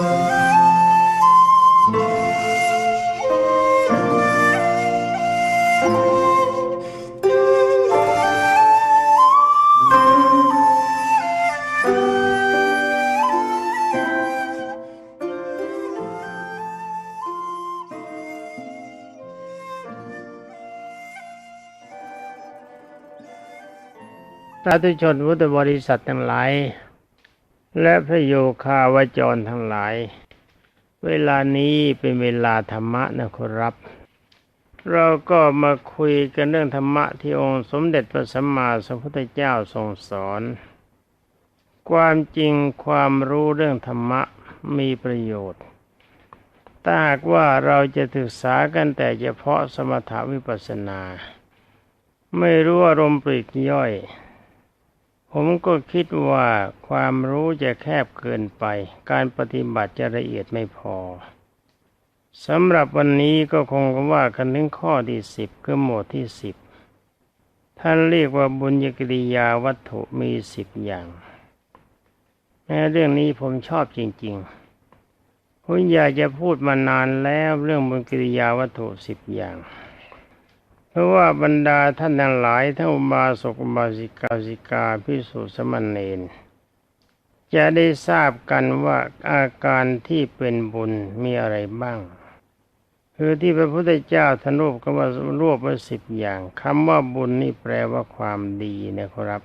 สาธุชนพุทธบริษัททั้งหลาย และพระโยคาวจรทั้งหลาย เวลานี้เป็นเวลาธรรมะนะครับ เราก็มาคุยกันเรื่องธรรมะที่องค์สมเด็จพระสัมมาสัมพุทธเจ้าทรงสอน ความจริงความรู้เรื่องธรรมะมีประโยชน์ถ้าหากว่าเราจะศึกษากันแต่เฉพาะสมถาวิปัสสนา ไม่รู้อารมณ์ปลีกย่อย ผมก็คิดว่าความรู้จะแคบเกินไป การปฏิบัติจะละเอียดไม่พอสำหรับวันนี้ก็คงว่ากันถึงข้อที่สิบคือหมวดที่สิบท่านเรียกว่าบุญญกิริยาวัตถุมีสิบอย่างแม้เรื่องนี้ผมชอบจริงๆผมอยากจะพูดมานานแล้วเรื่องบุญกิริยาวัตถุสิบอย่าง เพราะว่าบรรดาท่านทั้งหลายทั้งอุบาสกอุบาสิกาสิกาพิสุสมณเณรจะได้ทราบกันว่าอาการที่เป็นบุญมีอะไรบ้าง คือที่พระพุทธเจ้าท่านรวบก็ว่ารวบมาสิบอย่างคำว่าบุญนี่แปลว่าความดีนะครับ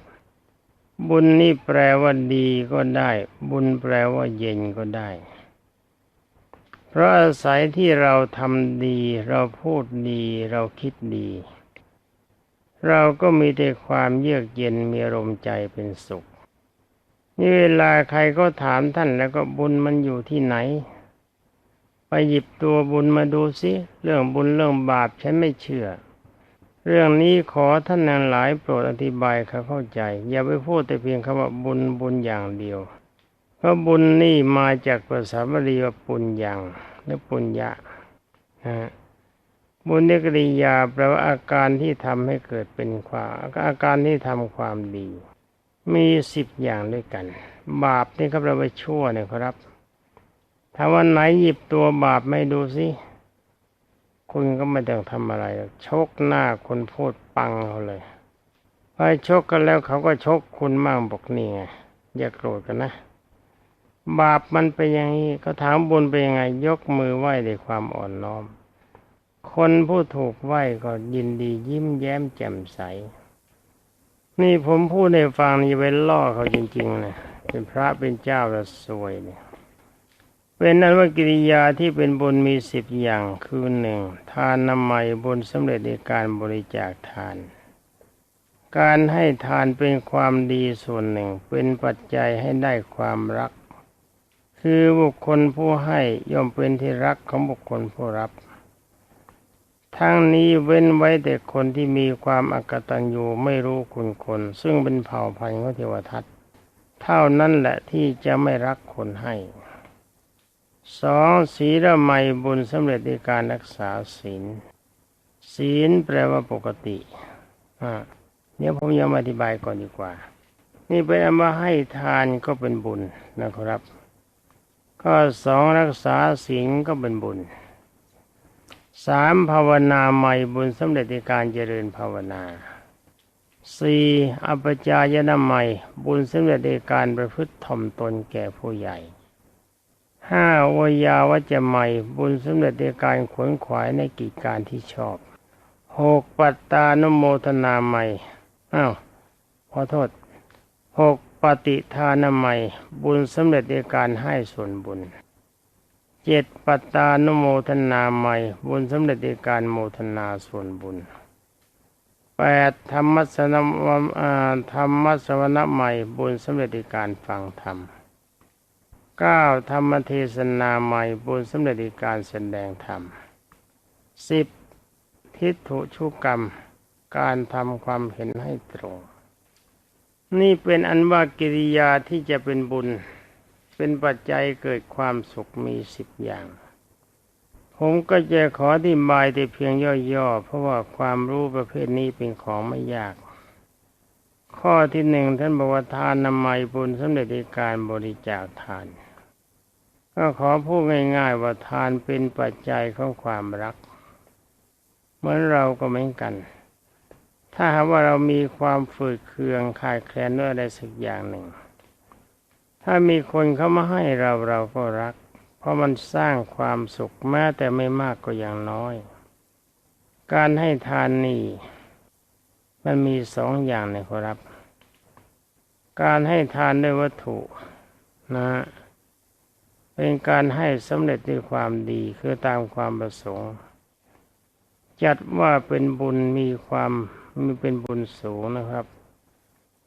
บุญนี่แปลว่าดีก็ได้ บุญแปลว่าเย็นก็ได้ เพราะอาศัยที่เราทำดี เราพูดดี เราคิดดี เราก็มีแต่ความเยือกเย็นมีอารมณ์ใจเป็นสุข นี่เวลาใครก็ถามท่านแล้วก็บุญมันอยู่ที่ไหน ไปหยิบตัวบุญมาดูสิเรื่องบุญเรื่องบาปฉันไม่เชื่อ เรื่องนี้ขอท่านนั้นหลายโปรดอธิบายเขาเข้าใจ อย่าไปพูดแต่เพียงคำว่าบุญบุญอย่างเดียว ราะบุญนี่มาจากภาษาบาลีว่าปุญญังหรือปุญญะนะฮะบุญนิกริยาแปลว่าอาการที่ทำให้เกิดเป็นความอาการที่ทำความดี มีสิบอย่างด้วยกัน บาปนี่ครับเราไปชั่วเนี่ยครับถ้าวันไหนหยิบตัวบาปไม่ดูสิคุณก็ไม่ต้องทำอะไรชกหน้าคนพูดปังเขาเลยพอชกกันแล้วเขาก็ชกคุณมั่งบอกนี่ไงอย่าโกรธกันนะ บาปมันเป็นอย่างนี้เขาถามบุญเป็นยังไง ยกมือไหว้ด้วยความอ่อนน้อม คนผู้ถูกไหว้ก็ยินดียิ้มแย้มแจ่มใส นี่ผมพูดในฟังนี่ไปล่อเขาจริงๆนะเป็นพระเป็นเจ้าจะสวยเนี่ยเป็นนั้นว่ากิริยาที่เป็นบุญมีสิบอย่างคือหนึ่งทานน้ำใหม่บุญสำเร็จในการบริจาคทาน การให้ทานเป็นความดีส่วนหนึ่ง เป็นปัจจัยให้ได้ความรัก คือบุคคลผู้ให้ย่อมเป็นที่รักของบุคคลผู้รับ ทั้งนี้เว้นไว้แต่คนที่มีความอกตัญญูไม่รู้คุณคน ซึ่งเป็นเผ่าพันธุ์ของเทวทัตเท่านั้นแหละที่จะไม่รักคนให้สองศีลไมยบุญสำเร็จในการรักษาศีล ศีลแปลว่าปกติอ่าเนี่ยผมยังอธิบายก่อนดีกว่า นี่เป็นอันว่าให้ทานก็เป็นบุญนะครับ ข้อสองรักษาศีลก็เป็นบุญสามภาวนาใหม่บุญสำเร็จในการเจริญภาวนาสี่อปจายนาใหม่บุญสำเร็จในการประพฤติถ่อมตนแก่ผู้ใหญ่ห้าวยาวัจจะใหม่บุญสำเร็จในการขวนขวายในกิจการที่ชอบหกปัตตานโมทนาใหม่อ้าวขอโทษหก ฏิทานาใหม่บุญสำเร็จในการให้ส่วนบุญเจ็ดปัตตานุโมทนาใหม่ บุญสำเร็จในการโมทนาส่วนบุญแปดธรรมสนอ่าธรรมสวนะใหม่ บุญสำเร็จในการฟังธรรมเก้าธรรมเทศนาใหม่ บุญสำเร็จในการแสดงธรรมสิบทิฏฐุชุกรรม การทำความเห็นให้ตรง นี่เป็นอันว่ากิริยาที่จะเป็นบุญ เป็นปัจจัยเกิดความสุขมีสิบอย่าง ผมก็จะขออธิบายแต่เพียงย่อๆ เพราะว่าความรู้ประเภทนี้เป็นของไม่ยาก ข้อที่หนึ่งท่านบอกว่าทานนามัยบุญสำเร็จในการบริจาคทาน ก็ขอพูดง่าย ๆ ว่าทานเป็นปัจจัยของความรัก เหมือนเราก็เหมือนกัน ถ้าหากว่าเรามีความฝืดเคืองขาดแคลนด้วยอะไรสักอย่างหนึ่ง ถ้ามีคนเขามาให้เราเราก็รัก เพราะมันสร้างความสุขแม้แต่ไม่มากก็อย่างน้อย การให้ทานนี่มันมีสองอย่างนะครับ การให้ทานด้วยวัตถุนะเป็นการให้สำเร็จด้วยความดีคือตามความประสงค์ จัดว่าเป็นบุญมีความ มีเป็นบุญสูงนะครับ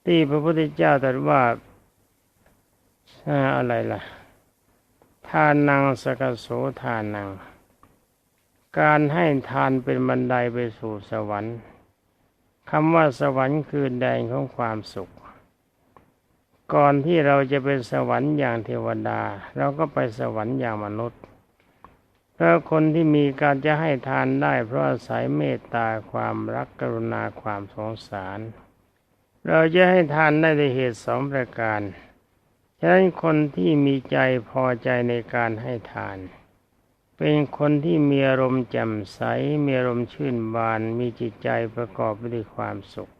ที่พระพุทธเจ้าตรัสว่าอะไรล่ะ ทานังสกโสทานังการให้ทานเป็นบันไดไปสู่สวรรค์คำว่าสวรรค์คือแดนของความสุข ก่อนที่เราจะเป็นสวรรค์อย่างเทวดา เราก็ไปสวรรค์อย่างมนุษย์ เพราะคนที่มีการจะให้ทานได้ เพราะอาศัยเมตตาความรักกรุณาความสงสาร เราจะให้ทานได้ด้วยเหตุสองประการฉะนั้นคนที่มีใจพอใจในการให้ทาน เป็นคนที่มีอารมณ์แจ่มใส มีอารมณ์ชื่นบาน มีจิตใจประกอบไปด้วยความสุข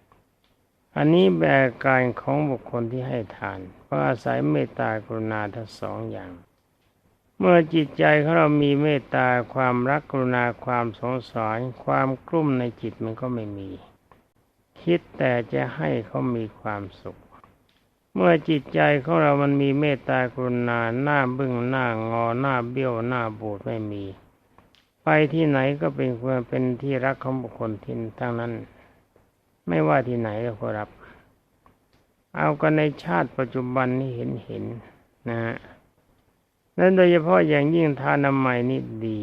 อันนี้แบบการของบุคคลที่ให้ทานเพราะอาศัยเมตตากรุณาทั้งสองอย่าง เมื่อจิตใจของเรามีเมตตาความรักกรุณาความสงสารความกลุ้มในจิตมันก็ไม่มี คิดแต่จะให้เขามีความสุข เมื่อจิตใจของเรามันมีเมตตากรุณาหน้าบึ้งหน้างอหน้าเบี้ยวหน้าบูดไม่มี ไปที่ไหนก็เป็นควรเป็นที่รักของบุคคลทินทั้งนั้น ไม่ว่าที่ไหนก็ครับ เอากันในชาติปัจจุบันนี้เห็นเห็นนะฮะ นั้นโดยเฉพาะอย่างยิ่งทานน้ำใหม่นี่ดี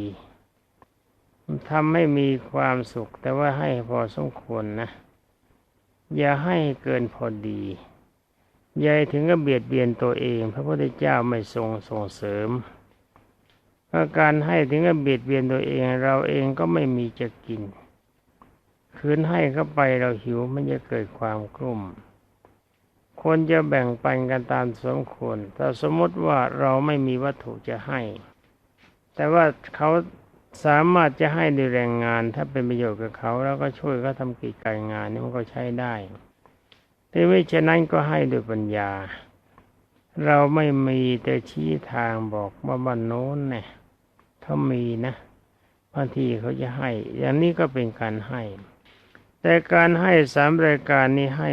ทำให้มีความสุข แต่ว่าให้พอสมควรนะ อย่าให้เกินพอดีอย่าถึงกับเบียดเบียนตัวเอง พระพุทธเจ้าไม่ทรงส่งเสริมเพราะการให้ถึงกับเบียดเบียนตัวเอง เราเองก็ไม่มีจะกิน คืนให้เข้าไปเราหิวมันจะเกิดความกลุ้ม ควรจะแบ่งปันกันตามสมควรแต่สมมติว่าเราไม่มีวัตถุจะให้ แต่ว่าเขาสามารถจะให้ด้วยแรงงาน ถ้าเป็นประโยชน์กับเขาแล้วก็ช่วยเขาทำกิจการงานนี่มันก็ใช้ได้แต่ไม่เช่นนั้นก็ให้ด้วยปัญญา เราไม่มีแต่ชี้ทางบอกว่าบ้านโน้นเนี่ยเขามีนะบางทีเขาจะให้ อย่างนี้ก็เป็นการให้ แต่การให้สามรายการนี้ให้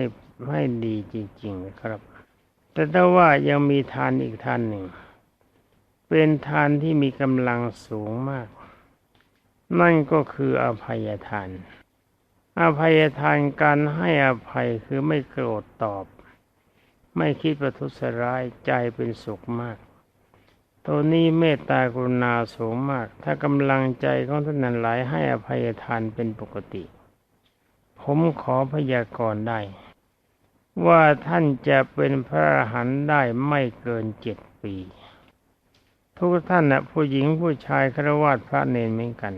ให้ดีจริง ๆ ครับ แต่ถ้าว่ายังมีทานอีกทานหนึ่ง เป็นทานที่มีกำลังสูงมาก นั่นก็คืออภัยทาน อภัยทานการให้อภัยคือไม่โกรธตอบ ไม่คิดประทุษร้ายใจเป็นสุขมากตัวนี้เมตตากรุณาสูงมาก ถ้ากำลังใจของท่านนั้นหลายให้อภัยทานเป็นปกติ ผมขอพยากรณ์ได้ ว่าท่านจะเป็นพระอรหันต์ได้ไม่เกินเจ็ดปี ทุกท่านนะผู้หญิงผู้ชายครวญพระเนรเหมือนกัน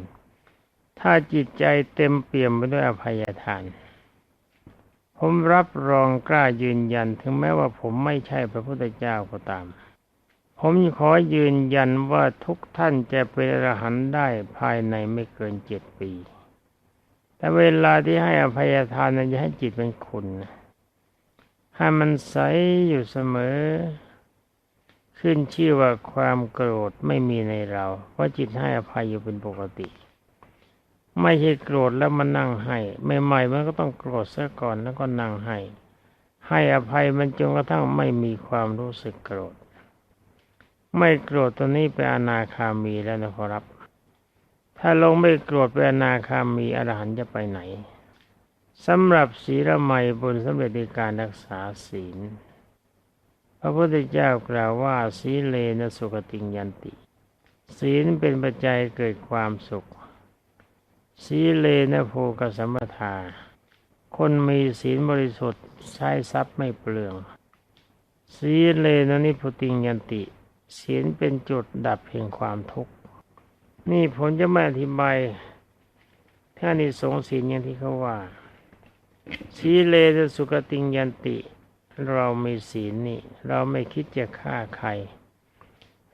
ถ้าจิตใจเต็มเปี่ยมไปด้วยอภัยทาน ผมรับรองกล้ายืนยันถึงแม้ว่าผมไม่ใช่พระพุทธเจ้าก็ตาม ผมขอยืนยันว่าทุกท่านจะเป็นอรหันต์ได้ภายในไม่เกินเจ็ดปี แต่เวลาที่ให้อภัยทานนั้นจะให้จิตเป็นคุณนะ ให้มันใสอยู่เสมอ ขึ้นชื่อว่าความโกรธไม่มีในเรา เพราะจิตให้อภัยอยู่เป็นปกติ ไม่ใช่โกรธแล้วมานั่งให้ใหม่ๆมันก็ต้องโกรธซะก่อนแล้วก็นั่งให้ ให้อภัยมันจนกระทั่งไม่มีความรู้สึกโกรธ ไม่โกรธตัวนี้เป็นอนาคามีแล้วนะครับ ถ้าลงไม่โกรธเป็นอนาคามีอรหันต์จะไปไหน สำหรับศีลใหม่บุญสำเร็จในการรักษาศีล พระพุทธเจ้ากล่าวว่าศีเลนะสุขติงยันติ ศีลเป็นปัจจัยเกิดความสุข ศีเลนะโภกสัมปทา คนมีศีลบริสุทธิ์ใช้ทรัพย์ไม่เปลือง ศีเลนะนิพุติงยันติ ศีลเป็นจุดดับแห่งความทุกข์ นี่ผมจะไม่อธิบายถ้านิสงศีลอย่างที่เขาว่า สีเลสสุกติงยันติ เรามีศีลนี่ เราไม่คิดจะฆ่าใคร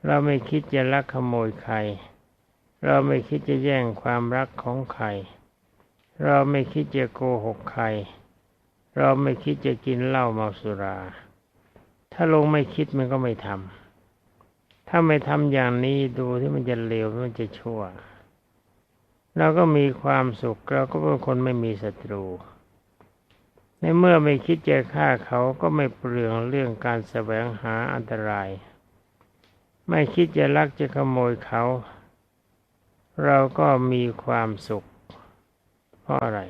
เราไม่คิดจะลักขโมยใคร เราไม่คิดจะแย่งความรักของใคร เราไม่คิดจะโกหกใคร เราไม่คิดจะกินเหล้าเมาสุรา ถ้าลงไม่คิดมันก็ไม่ทำ ถ้าไม่ทำอย่างนี้ดูที่มันจะเลวมันจะชั่วเราก็มีความสุขเราก็เป็นคนไม่มีศัตรู ในเมื่อไม่คิดจะฆ่าเขาก็ไม่เปลืองเรื่องการแสวงหาอันตราย ไม่คิดจะลักจะขโมยเขา เราก็มีความสุข เพราะอะไร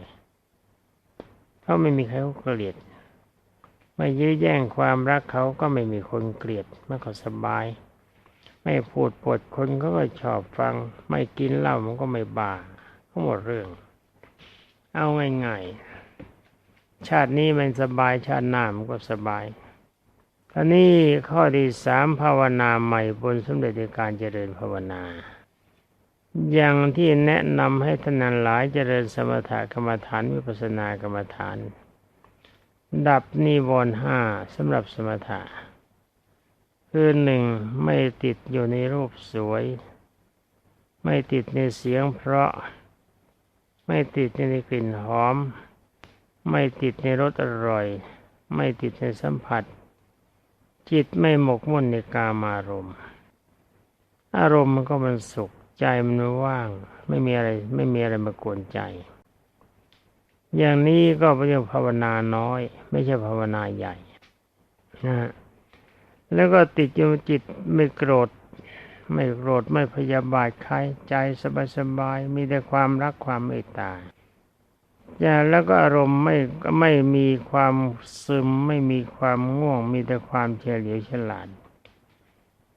เพราะไม่มีใครเขาเกลียด ไม่ยื้อแย่งความรักเขาก็ไม่มีคนเกลียดมันก็สบาย ไม่พูดปดคนเขาก็ชอบฟัง ไม่กินเหล้ามันก็ไม่บ้าก็หมดเรื่อง เอาง่ายๆ ชาตินี้มันสบายชาติหน้ามันก็สบายตอนนี้ข้อที่สามภาวนาใหม่บนสมเด็จการเจริญภาวนา อย่างที่แนะนำให้ท่านนันหลายเจริญสมถกรรมฐานวิปัสสนากรรมฐาน ดับนิวรณ์ห้าสำหรับสมถะคือหนึ่งไม่ติดอยู่ในรูปสวย ไม่ติดในเสียงเพราะ ไม่ติดในกลิ่นหอม ไม่ติดในรสอร่อย ไม่ติดในสัมผัส จิตไม่หมกมุ่นในกามารมณ์ อารมณ์มันก็มันสุขใจมันว่าง ไม่มีอะไรไม่มีอะไรมากวนใจ อย่างนี้ก็เป็นภาวนาน้อย ไม่ใช่ภาวนาใหญ่นะแล้วก็ติดอยู่จิตไม่โกรธ ไม่โกรธไม่พยาบาทใครใจสบายๆมีแต่ความรักความเมตตา อย่าแล้วก็อารมณ์ไม่ไม่มีความซึมไม่มีความง่วง มีแต่ความเฉลียวฉลาด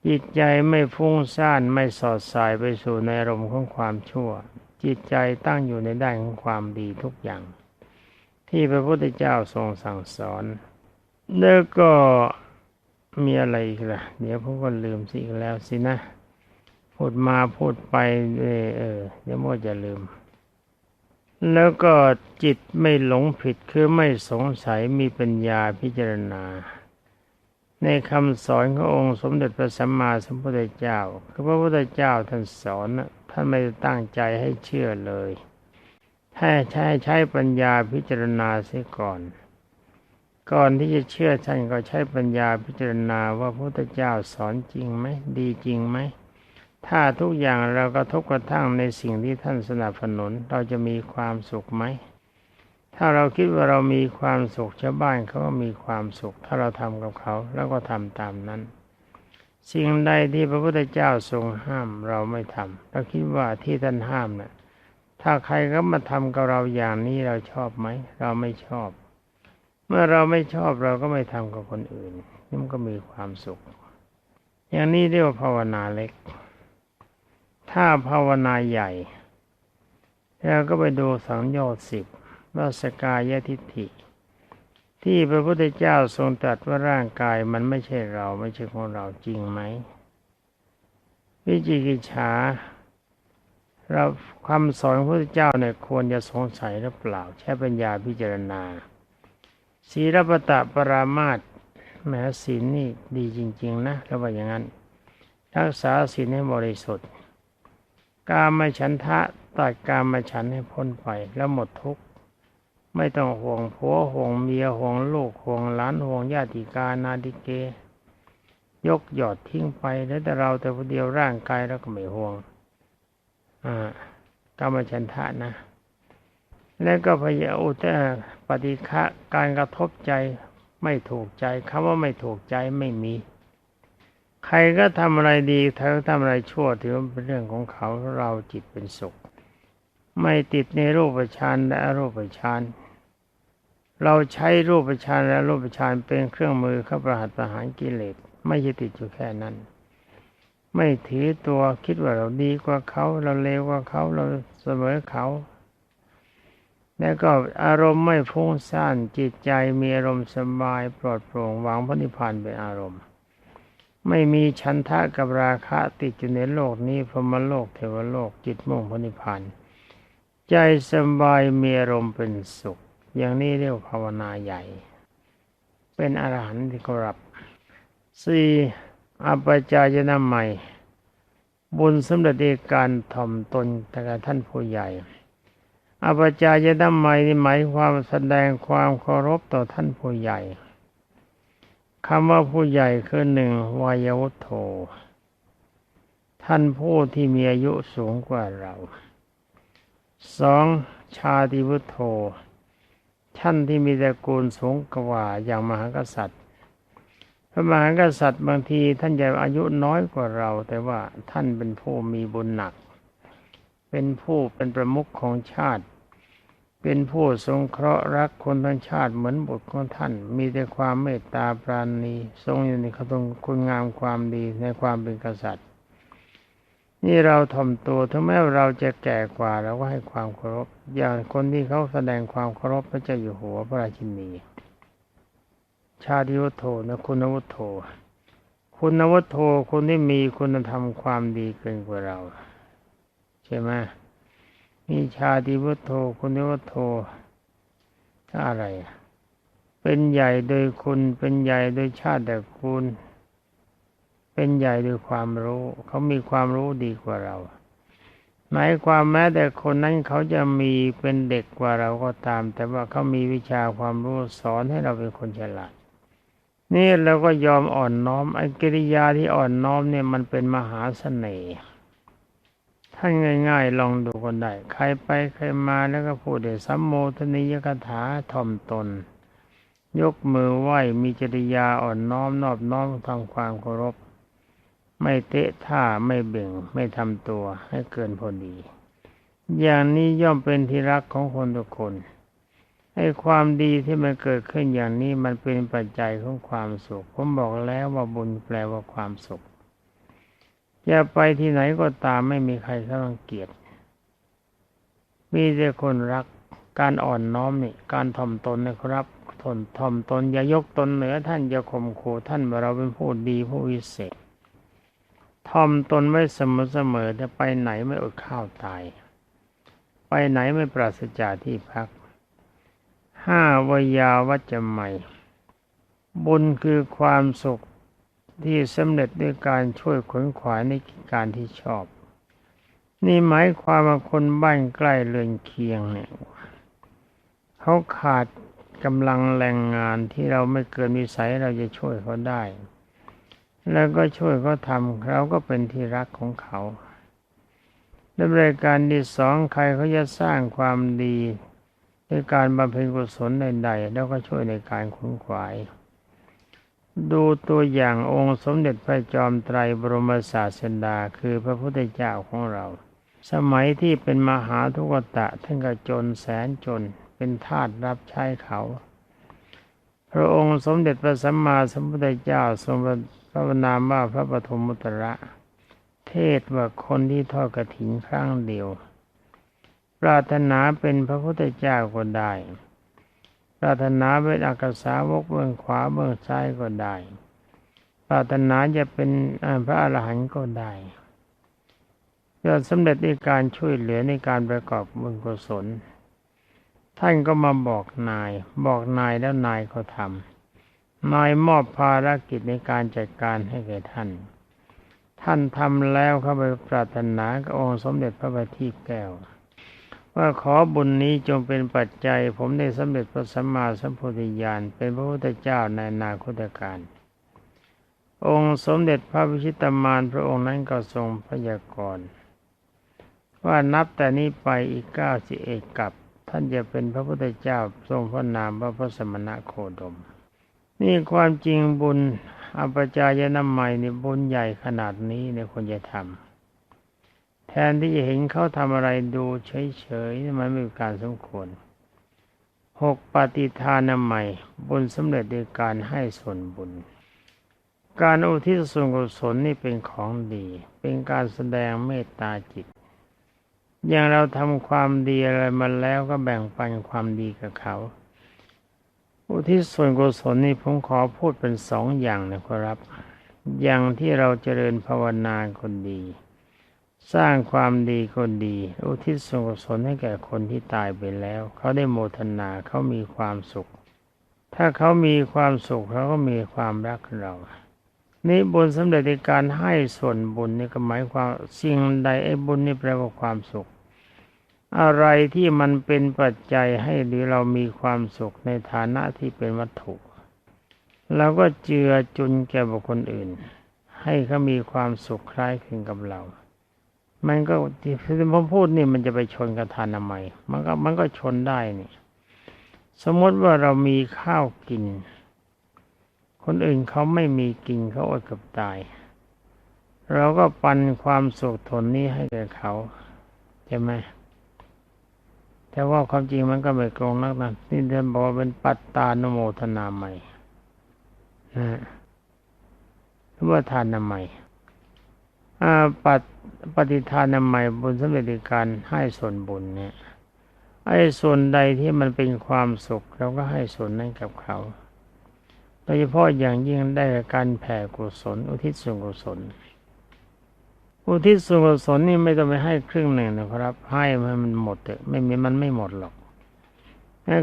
จิตใจไม่ฟุ้งซ่านไม่สอดสายไปสู่ในอารมณ์ของความชั่ว จิตใจตั้งอยู่ในด้านของความดีทุกอย่าง ที่พระพุทธเจ้าทรงสั่งสอนแล้วก็มีอะไรอีกล่ะ เดี๋ยวผมก็ลืมสิอีกแล้วสินะ พูดมาพูดไปเออเดี๋ยวมั่วจะลืม แล้วก็จิตไม่หลงผิดคือไม่สงสัยมีปัญญาพิจารณา ในคำสอนขององค์สมเด็จพระสัมมาสัมพุทธเจ้า คือพระพุทธเจ้าท่านสอนท่านไม่ตั้งใจให้เชื่อเลยถ้าใช้ใช้ปัญญาพิจารณาเสียก่อน ก่อนที่จะเชื่อท่านก็ใช้ปัญญาพิจารณาว่าพระพุทธเจ้าสอนจริงไหมดีจริงไหม ถ้าทุกอย่างเราก็ทบกระทั่งในสิ่งที่ท่านสนับสนุน เราจะมีความสุขไหม ถ้าเราคิดว่าเรามีความสุขชาวบ้านเขาก็มีความสุข ถ้าเราทำกับเขาแล้วก็ทำตามนั้น สิ่งใดที่พระพุทธเจ้าทรงห้ามเราไม่ทำเราคิดว่าที่ท่านห้ามน่ะถ้าใครก็มาทำกับเราอย่างนี้เราชอบไหม เราไม่ชอบ เมื่อเราไม่ชอบเราก็ไม่ทำกับคนอื่นนี่มันก็มีความสุข อย่างนี้เรียกว่าภาวนาเล็ก ถ้าภาวนาใหญ่เราก็ไปดูสังโยชน์สิบว่าสกายทิฏฐิ ที่พระพุทธเจ้าทรงตรัสว่าร่างกายมันไม่ใช่เราไม่ใช่ของเราจริงไหม วิจิกิจฉาเราคำสอนของพระพุทธเจ้าเนี่ยควรจะสงสัยหรือเปล่า ใช้ปัญญาพิจารณาศีลปตะปรามาตแม้ศีลนี่ดีจริง ๆ นะแล้วว่าอย่างนั้น รักษาศีลให้บริสุทธิ์ กามฉันทะตัดกามฉันให้พ้นไปแล้วหมดทุกข์ไม่ต้องห่วงผัวห่วงเมียห่วงลูกห่วงหลานห่วงญาติกานาดิเก ยกหยอดทิ้งไปแล้วแต่เราแต่คนเดียวร่างกายเราก็ไม่ห่วง อ่ากามฉันทะนะ แล้วก็พยาอุตปฏิฆะการกระทบใจไม่ถูกใจคำว่าไม่ถูกใจไม่มี ใครก็ทำอะไรดีเธอทำอะไรชั่วถือว่าเป็นเรื่องของเขาเราจิตเป็นสุข ไม่ติดในรูปฌานและอรูปฌานเราใช้รูปฌานและรูปฌานเป็นเครื่องมือเข้าประหัตประหารกิเลสไม่ใช่ติดอยู่แค่นั้น ไม่ถือตัวคิดว่าเราดีกว่าเขา เราเลวกว่าเขาเราเสมอเขา แล้วก็อารมณ์ไม่ฟุ้งซ่านจิตใจมีอารมณ์สบายปลอดโปร่งหวังพระนิพพานเป็นอารมณ์ ไม่มีชันทะกับราคะติดอยู่ในโลกนี้พรหมโลกเทวโลกจิตมุ่งพระนิพพานใจสบายมีอารมณ์เป็นสุข อย่างนี้เรียกภาวนาใหญ่ เป็นอรหันต์ที่เขารับสี่อปจายนาใหม่ บุญสำเร็จในการถ่อมตนแต่กับท่านผู้ใหญ่อปจายนาใหม่นี่หมายความแสดงความเคารพต่อท่านผู้ใหญ่ คำว่าผู้ใหญ่คือหนึ่งวายวุฒโธท่านผู้ที่มีอายุสูงกว่าเราสองชาติวุฒโธท่านที่มีตระกูลสูงกว่าอย่างมหากษัตริย์ พระมหากษัตริย์บางทีท่านจะอายุน้อยกว่าเรา แต่ว่าท่านเป็นผู้มีบุญหนัก เป็นผู้เป็นประมุขของชาติ เป็นผู้ทรงเคราะห์รักคนทั้งชาติเหมือนบุตรของท่าน มีแต่ความเมตตาปราณีทรงอยู่ในคุณงามความดีในความเป็นกษัตริย์ นี่เราถ่อมตัวถึงแม้เราจะแก่กว่าเราก็ให้ความเคารพอย่างคนที่เขาแสดงความเคารพพระเจ้าอยู่หัวพระราชินี ชาติวุฒโธนะคุณวุฒโธคุณวุฒโธคนที่มีคุณธรรมความดีเกินกว่าเรา ใช่ไหม มีชาติวุฒโธคุณวุฒโธถ้าอะไร เป็นใหญ่โดยคุณ เป็นใหญ่โดยชาติแต่คุณ เป็นใหญ่โดยความรู้ เขามีความรู้ดีกว่าเรา หมายความแม้แต่คนนั้นเขาจะมีเป็นเด็กกว่าเราก็ตาม แต่ว่าเขามีวิชาความรู้สอนให้เราเป็นคนฉลาดนี่เราก็ยอมอ่อนน้อมไอ้กิริยาที่อ่อนน้อมเนี่ยมันเป็นมหาเสน่ห์ ท่านง่ายๆ ลองดูกันได้ ใครไปใครมาแล้วก็พูดเดสัมโมทนิยกถาถ่อมตน ยกมือไหว้มีจริยาอ่อนน้อมนอบน้อมทำความเคารพ ไม่เตะท่าไม่เบ่ง ไม่ทำตัวให้เกินพอดี อย่างนี้ย่อมเป็นที่รักของคนทุกคนให้ความดีที่มันเกิดขึ้นอย่างนี้มันเป็นปัจจัยของความสุข ผมบอกแล้วว่าบุญแปลว่าความสุข จะไปที่ไหนก็ตามไม่มีใครเขารังเกียจมีแต่คนรักการอ่อนน้อมนี่ การถ่อมตนนะครับทนถ่อมตนอย่ายกตนเหนือท่านอย่าข่มขู่ท่านว่าเราเป็นผู้ดีผู้วิเศษทอมตนไว้เสมอเสมอจะไปไหนไม่อดข้าวตาย ไปไหนไม่ปราศจากที่พัก ห้าวยาวัจจะใหม่บุญคือความสุข ที่สำเร็จด้วยการช่วยขนขวายในกิจการที่ชอบ นี่หมายความว่าคนบ้านใกล้เรือนเคียงเนี่ยเขาขาดกำลังแรงงานที่เราไม่เกินวิสัยเราจะช่วยเขาได้ แล้วก็ช่วยเขาทำเราก็เป็นที่รักของเขาในบริการที่สองใครเขาจะสร้างความดีในการบำเพ็ญกุศลใดๆแล้วก็ช่วยในการคุ้นขวาย ดูตัวอย่างองค์สมเด็จพระจอมไตรบรมศาสดาคือพระพุทธเจ้าของเรา สมัยที่เป็นมหาทุกตะท่านก็จนแสนจนเป็นทาสรับใช้เขา พระองค์สมเด็จพระสัมมาสัมพุทธเจ้าทรงพระนามว่าพระปฐมมุตระ เทศว่าคนที่ทอดกระถินครั้งเดียว ปรารถนาเป็นพระพุทธเจ้าก็ได้ รารถนาเป็นอักษาวกเบื้องขวาเบื้องซ้ายก็ได้ ปรารถนาจะเป็นพระอรหันต์ก็ได้เพื่อสำเร็จในการช่วยเหลือในการประกอบบุญกุศล ท่านก็มาบอกนาย บอกนายแล้วนายเขาทำนายมอบภารกิจในการจัดการให้แก่ท่าน ท่านทำแล้วเข้าไปปรารถนากับองค์สมเด็จพระบัณฑิตแก้ว ว่าขอบุญนี้จงเป็นปัจจัย ผมได้สำเร็จพระสัมมาสัมพุทธญาณเป็นพระพุทธเจ้าในนาคตการองค์สมเด็จพระวิชิตามานพระองค์นั้นก็ทรงพยากรณ์ว่านับแต่นี้ไปอีกเก้าสิบเอกับ ท่านจะเป็นพระพุทธเจ้าทรงพระนามว่าพระสมณะโคดม นี่ความจริงบุญอปจายนาใหม่นี่บุญใหญ่ขนาดนี้เนี่ยควรจะทำ แทนที่จะเห็นเขาทำอะไรดูเฉยๆมันไม่มีการสมควรหกปฏิทานใหม่บุญสำเร็จโดยการให้ส่วนบุญ การอุทิศส่วนกุศลนี่เป็นของดี เป็นการแสดงเมตตาจิต อย่างเราทำความดีอะไรมาแล้วก็แบ่งปันความดีกับเขา อุทิศส่วนกุศลนี่ผมขอพูดเป็นสองอย่างนะครับ อย่างที่เราเจริญภาวนาคนดี สร้างความดีคนดี อุทิศส่วนกุศลให้แก่คนที่ตายไปแล้ว เขาได้โมทนาเขามีความสุข ถ้าเขามีความสุขเขาก็มีความรักเรา นี่บุญสำเร็จในการให้ส่วนบุญนี่ก็หมายความสิ่งใดไอ้บุญนี่แปลว่าความสุข อะไรที่มันเป็นปัจจัยให้หรือเรามีความสุขในฐานะที่เป็นวัตถุเราก็เจือจุนแก่บุคคลอื่น ให้เขามีความสุขคล้ายคลึงกับเรา มันก็ที่ผมพูดนี่มันจะไปชนกับทานนามัยมันก็มันก็ชนได้นี่ สมมติว่าเรามีข้าวกิน คนอื่นเขาไม่มีกินเขาอดกับตาย เราก็ปันความสุขทนนี้ให้แก่เขาใช่ไหมแต่ว่าความจริงมันก็ไม่ตรงนักนะนี่ท่านบอกว่าเป็นปัตตานุโมทนาใหม่นะหรือว่าทานนามัยอ่าปัต ปฏิทานนามัยบุญสำเร็จการให้ส่วนบุญเนี่ยไอ้ส่วนใดที่มันเป็นความสุขเราก็ให้ส่วนนั้นกับเขาโดยเฉพาะอย่างยิ่งได้การแผ่กุศล อุทิศส่วนกุศล อุทิศส่วนกุศลนี่ไม่ต้องไปให้ครึ่งหนึ่งนะครับ ให้มันหมดเถอะไม่มีมันไม่หมดหรอก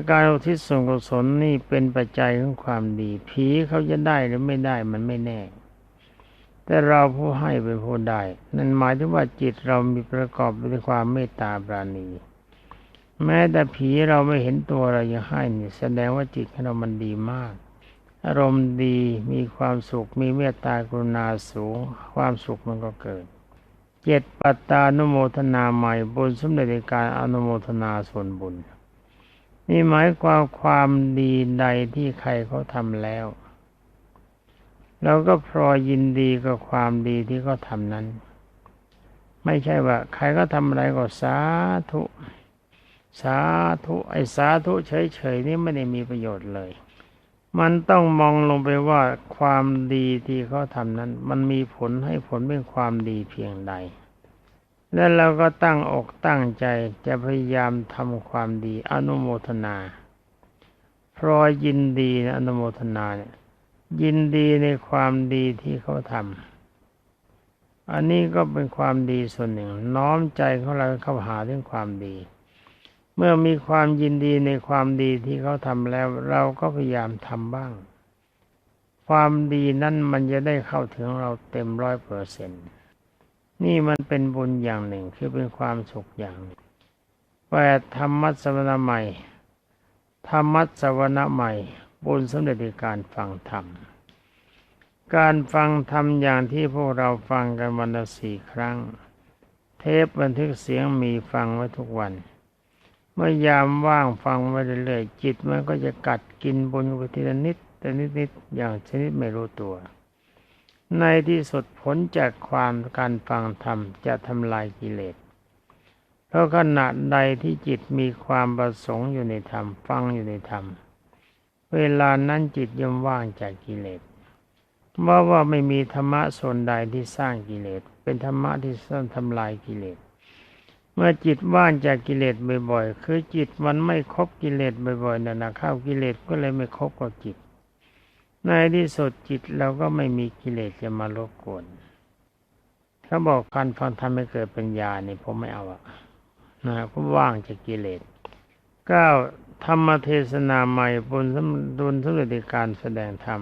การอุทิศส่วนกุศลนี่เป็นปัจจัยของความดีผีเขาจะได้หรือไม่ได้มันไม่แน่ แต่เราผู้ให้เป็นผู้ได้นั่นหมายถึงว่าจิตเรามีประกอบด้วยความเมตตาปราณี แม้แต่ผีเราไม่เห็นตัวเรายังให้นี่แสดงว่าจิตของเรามันดีมาก อารมณ์ดีมีความสุขมีเมตตากรุณาสูง ความสุขมันก็เกิดเจ็ดปัตตานุโมทนาใหม่บุญสมเด็จการอนุโมทนาส่วนบุญนี่หมายความความดีใดที่ใครเขาทำแล้ว เราก็พลอยยินดีกับความดีที่เขาทำนั้น ไม่ใช่ว่า ใครก็ทำอะไรก็สาธุ สาธุไอ้สาธุเฉยๆนี่ไม่ได้มีประโยชน์เลย มันต้องมองลงไปว่าความดีที่เขาทำนั้น มันมีผลให้ผลเป็นความดีเพียงใด และเราก็ตั้งอกตั้งใจจะพยายามทำความดีอนุโมทนาพรอยยินดีนะอนุโมทนาเนี่ย ยินดีในความดีที่เขาทำอันนี้ก็เป็นความดีส่วนหนึ่ง น้อมใจของเราเข้าหาเรื่องความดี เมื่อมีความยินดีในความดีที่เขาทำแล้ว เราก็พยายามทำบ้าง ความดีนั้นมันจะได้เข้าถึงเราเต็มร้อยเปอร์เซ็นต์นี่มันเป็นบุญอย่างหนึ่งคือเป็นความสุขอย่างหนึ่งแปดธรรมัสวนาใหม่ธรรมัสวนาใหม่ บุญสำเร็จในการฟังธรรม การฟังธรรมอย่างที่พวกเราฟังกันวันละสี่ครั้ง เทปบันทึกเสียงมีฟังไว้ทุกวัน เมื่อยามว่างฟังไว้เรื่อยๆจิตมันก็จะกัดกินบุญไปทีละนิดแต่นิดๆอย่างชนิดไม่รู้ตัว ในที่สุดผลจากความการฟังธรรมจะทำลายกิเลสเพราะขณะใดที่จิตมีความประสงค์อยู่ในธรรมฟังอยู่ในธรรม เวลานั้นจิตย่อมว่างจากกิเลสว่าว่าไม่มีธรรมะส่วนใดที่สร้างกิเลส เป็นธรรมะที่สร้างทำลายกิเลส เมื่อจิตว่างจากกิเลสบ่อยๆ คือจิตมันไม่คบกิเลสบ่อยๆนะนะเข้ากิเลสก็เลยไม่คบกับจิต ในที่สุดจิตเราก็ไม่มีกิเลสจะมารบกวนเขาบอกการฟังธรรมไม่เกิดปัญญาเนี่ยผมไม่เอาอะนะก็ว่างจากกิเลสเก้า ธรรมเทศนาใหม่บนสมดุลสมเด็จการแสดงธรรม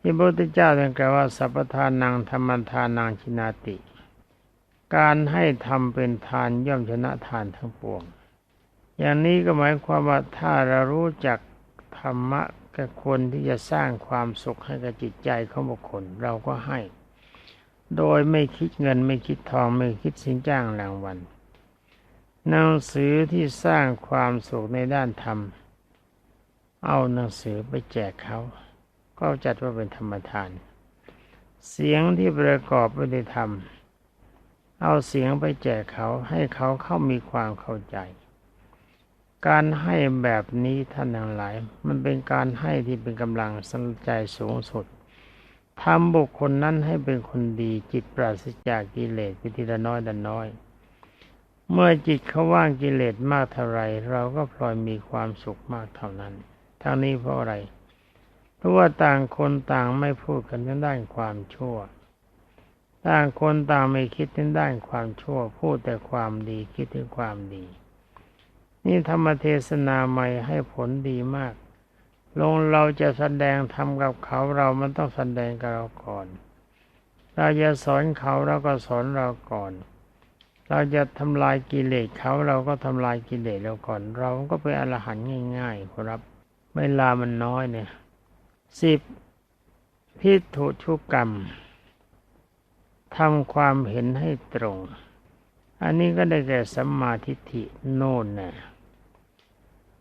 ที่พระพุทธเจ้าท่านกล่าวว่าสัพพทานังธรรมทานังชินาติ การให้ทำเป็นทานย่อมชนะทานทั้งปวง อย่างนี้ก็หมายความว่าถ้าเรารู้จักธรรมะกับคนที่จะสร้างความสุขให้กับจิตใจของบุคคลเราก็ให้ โดยไม่คิดเงินไม่คิดทองไม่คิดสินจ้างรางวัล หนังสือที่สร้างความสุขในด้านธรรม เอาหนังสือไปแจกเขา ก็จัดว่าเป็นธรรมทาน เสียงที่ประกอบไปด้วยธรรม เอาเสียงไปแจกเขาให้เขาเข้ามีความเข้าใจ การให้แบบนี้ท่านทั้งหลาย มันเป็นการให้ที่เป็นกำลังสนใจสูงสุดทำบุคคลนั้นให้เป็นคนดีจิตปราศจากกิเลสไปทีละน้อยดันน้อย เมื่อจิตเขาว่างกิเลสมากเท่าไรเราก็พลอยมีความสุขมากเท่านั้นทั้งนี้เพราะอะไร เพราะว่าต่างคนต่างไม่พูดกันทางด้านความชั่ว ต่างคนต่างไม่คิดทางด้านความชั่ว พูดแต่ความดีคิดถึงความดี นี่ธรรมเทศนาใหม่ให้ผลดีมาก ลงเราจะแสดงทำกับเขาเรามันต้องแสดงกับเราก่อน เราจะสอนเขาเราก็สอนเราก่อน เราจะทำลายกิเลสเขาเราก็ทำลายกิเลสเราก่อน เราก็เป็นอรหันต์ง่าย ๆ ครับ เวลามันน้อยเนี่ยสิบพิถุชุกรรมทำความเห็นให้ตรง อันนี้ก็ได้แก่สัมมาทิฏฐิโน่นนะ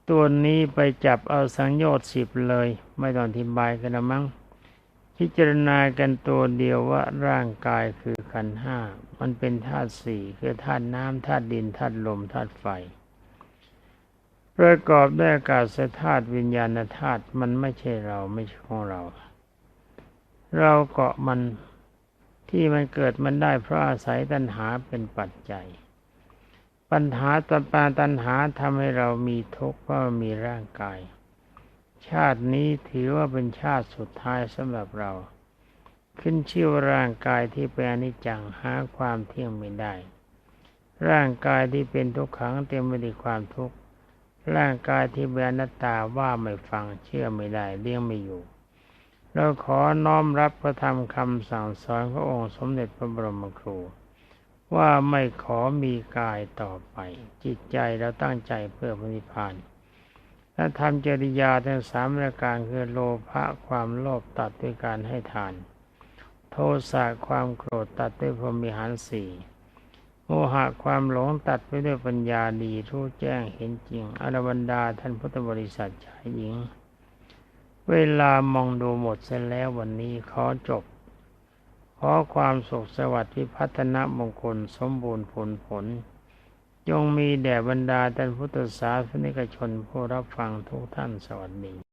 ตัวนี้ไปจับเอาสังโยชน์สิบเลย ไม่ต้องอธิบายกันละมั้ง พิจารณากันตัวเดียวว่าร่างกายคือขันห้า มันเป็นธาตุสี่คือธาตุน้ำธาตุดินธาตุลมธาตุไฟ ประกอบด้วยอากาศธาตุวิญญาณธาตุมันไม่ใช่เราไม่ใช่ของเรา เราเกาะมันที่มันเกิดมันได้เพราะอาศัยตัณหาเป็นปัจจัย ปัญหาตปาตัณหาทำให้เรามีทุกข์เพราะมีร่างกาย ชาตินี้ถือว่าเป็นชาติสุดท้ายสำหรับเรา ขึ้นชื่อว่าร่างกายที่เป็นอนิจจังหาความเที่ยงไม่ได้ ร่างกายที่เป็นทุกขังเต็มไปด้วยความทุกข์ร่างกายที่เป็นอนัตตาว่าไม่ฟังเชื่อไม่ได้เลี้ยงไม่อยู่เราขอน้อมรับพระธรรมคำสั่งสอนขององค์สมเด็จพระบรมครู ว่าไม่ขอมีกายต่อไป จิตใจเราตั้งใจเพื่อพระนิพพาน และทำจริยาทั้งสามประการคือโลภะความโลภตัดด้วยการให้ทาน โทสะความโกรธตัดด้วยพรหมิหารสี่โมหะความหลงตัดไปด้วยปัญญาดีรู้แจ้งเห็นจริงอรบรรดาท่านพุทธบริษัทชายหญิง เวลามองดูหมดเสร็จแล้ววันนี้ขอจบขอความสุขสวัสดิ์พิพัฒนมงคลสมบูรณ์ผลผล จงมีแด่บรรดาท่านพุทธศาสนิกชนผู้รับฟังทุกท่านสวัสดี